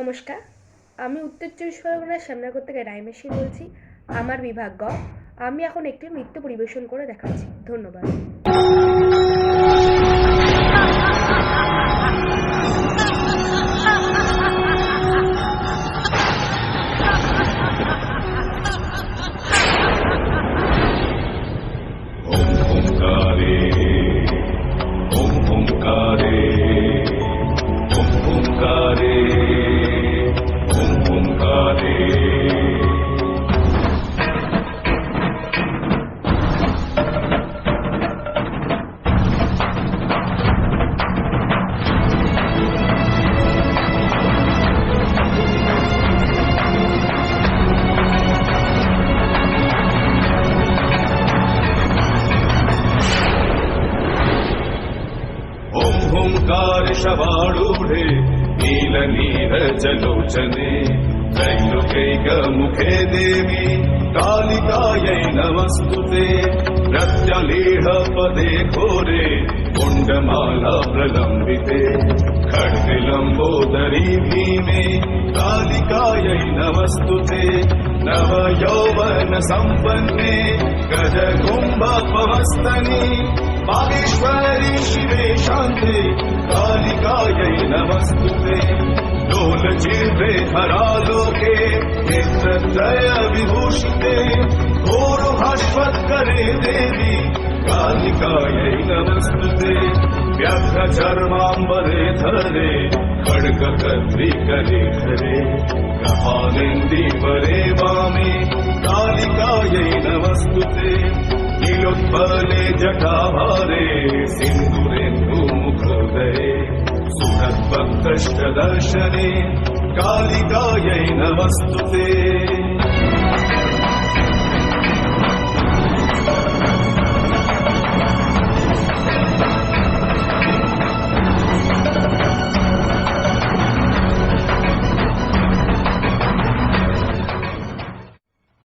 নমস্কার। আমি উত্তর চব্বিশ পরগনার শ্যামনগর থেকে রাইমেশি বলছি, আমার বিভাগ গ। আমি এখন একটি নৃত্য পরিবেশন করে দেখাচ্ছি। ধন্যবাদ। नीलनीरजलोचने त्रैलोकैकमुखे देवी कालिकायै नमस्तु ते प्रत्यलीढपदे घोरे कुण्डमाला प्रलम्बिते खड्गलम्बोदरी भीमे कालिकायै नमस्तु ते नवयौवन सम्पन्ने कालिकायै नमस्तुते। लोलचित्रे हरालोके नेत्रत्रय विभूषिते घोरभाष्वत्करे देवी कालिकायै नमस्तुते। व्यग्रचर्माम्बरे धरे खड्गकर्त्रिकरे धरे कपालिन्दीवरे वामे जटाभारे सिन्दुरेन्दुमुखोदये सुरद्भक्तष्टदर्शने कालिकायै नमस्तुते